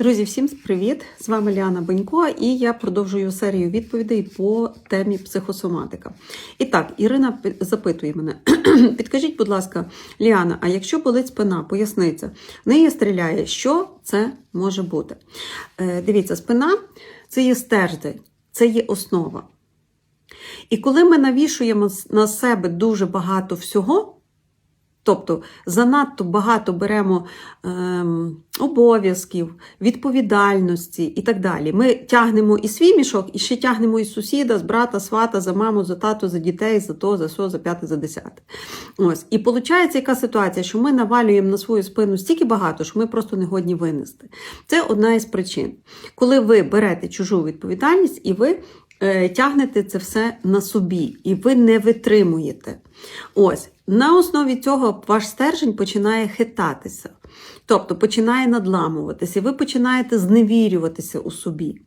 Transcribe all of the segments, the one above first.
Друзі, всім привіт! З вами Ліана Бенько, і я продовжую серію відповідей по темі психосоматика. І так, Ірина запитує мене: підкажіть, будь ласка, Ліана, а якщо болить спина, поясниця, в неї стріляє, що це може бути? Е, дивіться, спина це є стержень, це є основа. І коли ми навішуємо на себе дуже багато всього, Тобто занадто багато беремо ем, обов'язків, відповідальності і так далі. Ми тягнемо і свій мішок, і ще тягнемо і сусіда, з брата, свата, за маму, за тату, за дітей, за то, за со, за п'яте, за десяте. Ось. І виходить яка ситуація, що ми навалюємо на свою спину стільки багато, що ми просто не годні винести. Це одна із причин. Коли ви берете чужу відповідальність і ви е, тягнете це все на собі, і ви не витримуєте. Ось. На основі цього ваш стержень починає хитатися, тобто починає надламуватися, і ви починаєте зневірюватися у собі.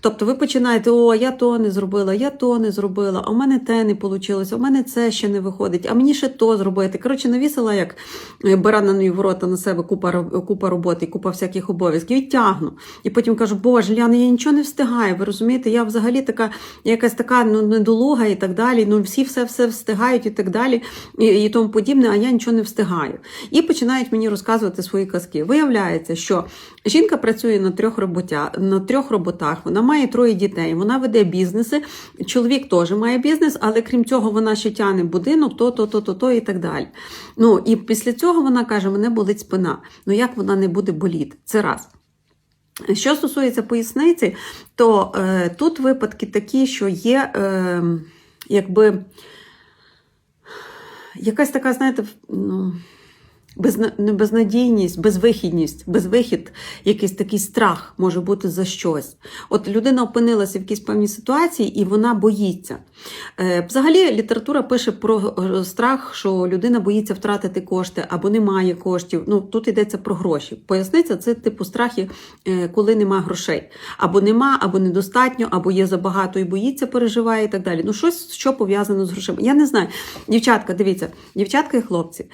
Тобто ви починаєте, о, я то не зробила, я то не зробила, а у мене те не вийшло, а у мене це ще не виходить, а мені ще то зробити. Коротше, навісила як е, бараниною ворота на себе купа, купа роботи, купа всяких обов'язків і тягну. І потім кажу, боже, Ляна, я нічого не встигаю. Ви розумієте, я взагалі така, якась така ну, недолуга і так далі. Ну, всі все все встигають і так далі, і, і тому подібне, а я нічого не встигаю. І починають мені розказувати свої казки. Виявляється, що жінка працює на трьох роботя, на трьох роботах, вона має троє дітей, вона веде бізнеси. Чоловік теж має бізнес, але крім цього, вона ще тягне будинок, то, то, то, то, то і так далі. Ну і після цього вона каже: мене болить спина. Ну як вона не буде боліти? Це раз. Що стосується поясниці, то е, тут випадки такі, що є е, якби якась така, знаєте, ну, безна, не безнадійність, безвихідність, безвихід, якийсь такий страх може бути за щось. От людина опинилася в якійсь певній ситуації і вона боїться. Е, взагалі, література пише про е, страх, що людина боїться втратити кошти або не має коштів. Ну, тут йдеться про гроші. Поясниця це типу страхи, е, коли нема грошей. Або нема, або недостатньо, або є забагато і боїться, переживає і так далі. Ну, щось, що пов'язано з грошима. Я не знаю. Дівчатка, дивіться, дівчатка і хлопці.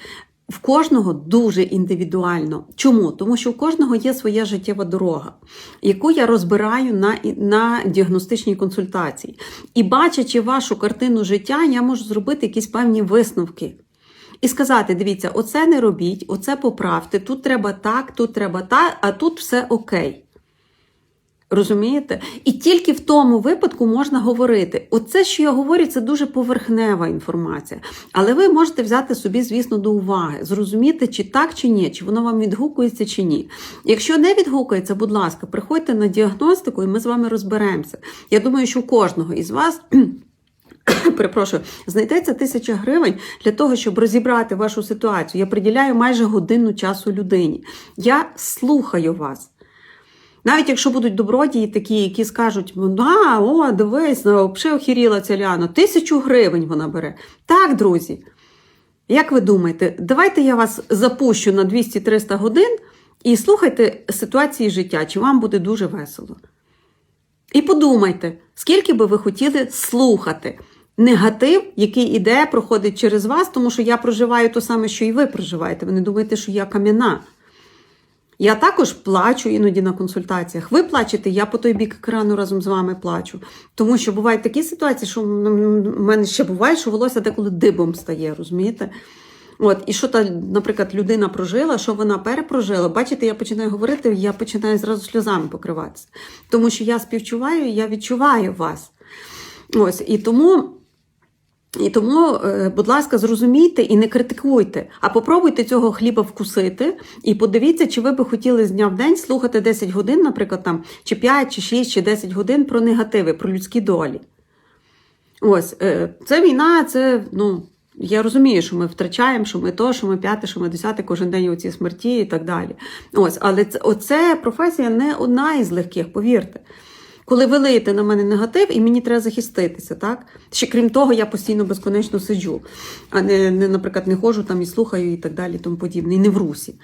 В кожного дуже індивідуально. Чому? Тому що у кожного є своя життєва дорога, яку я розбираю на, на діагностичній консультації. І бачачи вашу картину життя, я можу зробити якісь певні висновки. І сказати: дивіться, оце не робіть, оце поправте, тут треба так, тут треба так, а тут все окей. Розумієте? І тільки в тому випадку можна говорити. Оце, що я говорю, це дуже поверхнева інформація. Але ви можете взяти собі, звісно, до уваги, зрозуміти, чи так, чи ні, чи воно вам відгукується, чи ні. Якщо не відгукується, будь ласка, приходьте на діагностику, і ми з вами розберемося. Я думаю, що у кожного із вас. Перепрошую, знайдеться тисяча гривень для того, щоб розібрати вашу ситуацію. Я приділяю майже годину часу людині. Я слухаю вас. Навіть якщо будуть добродії такі, які скажуть, а, о, дивись, ну, взагалі охеріла ця Ляна, тисячу гривень вона бере. Так, друзі. Як ви думаєте, давайте я вас запущу на 200-300 годин і слухайте ситуації життя, чи вам буде дуже весело. І подумайте, скільки би ви хотіли слухати негатив, який іде, проходить через вас, тому що я проживаю те саме, що і ви проживаєте. Ви не думаєте, що я кам'яна. Я також плачу іноді на консультаціях. Ви плачете, я по той бік екрану разом з вами плачу. Тому що бувають такі ситуації, що в мене ще буває, що волосся деколи дибом стає, розумієте? От, і що та, наприклад, людина прожила, що вона перепрожила. Бачите, я починаю говорити, я починаю зразу сльозами покриватися. Тому що я співчуваю, я відчуваю вас. Ось, і тому. І тому, е, будь ласка, зрозумійте і не критикуйте, а попробуйте цього хліба вкусити і подивіться, чи ви би хотіли з дня в день слухати 10 годин, наприклад, там, чи 5, чи 6, чи 10 годин про негативи, про людські долі. Ось, е, це війна, це, ну, я розумію, що ми втрачаємо, що ми то, що ми п'яте, що ми десяте, кожен день у цій смерті і так далі. Ось, але це, оце професія не одна із легких, повірте. Коли ви лиєте на мене негатив, і мені треба захиститися, так? Ще крім того, я постійно безконечно сиджу, а не, не наприклад, не ходжу там і слухаю і так далі, тому подібне, і не в русі.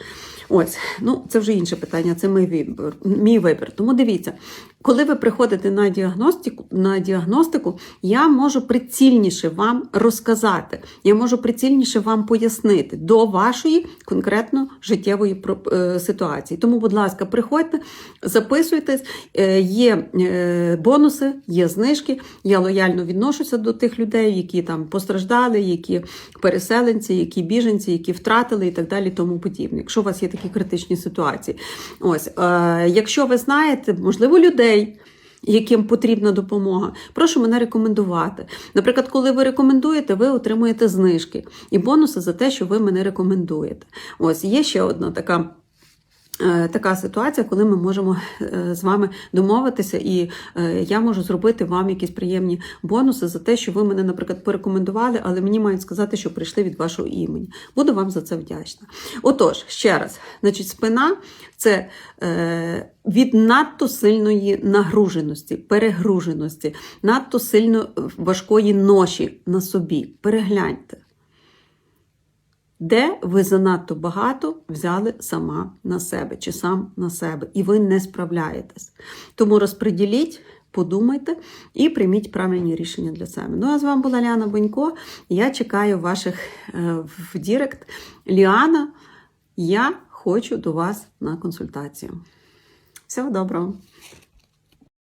Ось, ну це вже інше питання, це мій вибір. Мій вибір. Тому дивіться, коли ви приходите на діагностику, на діагностику, я можу прицільніше вам розказати, я можу прицільніше вам пояснити до вашої конкретно життєвої е, ситуації. Тому, будь ласка, приходьте, записуйтесь, Е, є е, бонуси, є знижки. Я лояльно відношуся до тих людей, які там постраждали, які переселенці, які біженці, які втратили і так далі, тому подібне. Якщо у вас є такі критичні ситуації. Ось, якщо ви знаєте, можливо, людей. Яким потрібна допомога, прошу мене рекомендувати. Наприклад, коли ви рекомендуєте, ви отримуєте знижки і бонуси за те, що ви мене рекомендуєте. Ось є ще одна така. Е, Така ситуація, коли ми можемо е, з вами домовитися, і е, я можу зробити вам якісь приємні бонуси за те, що ви мене, наприклад, порекомендували, але мені мають сказати, що прийшли від вашого імені. Буду вам за це вдячна. Отож, ще раз, значить, спина це від надто сильної нагруженості, перегруженості, надто сильно важкої ноші на собі. Перегляньте. Де ви занадто багато взяли сама на себе чи сам на себе, і ви не справляєтесь. Тому розподіліть, подумайте і прийміть правильні рішення для себе. Ну а з вами була Ліана Бонько. Я чекаю ваших е, в Дірект. Ліана, я хочу до вас на консультацію. Всього доброго!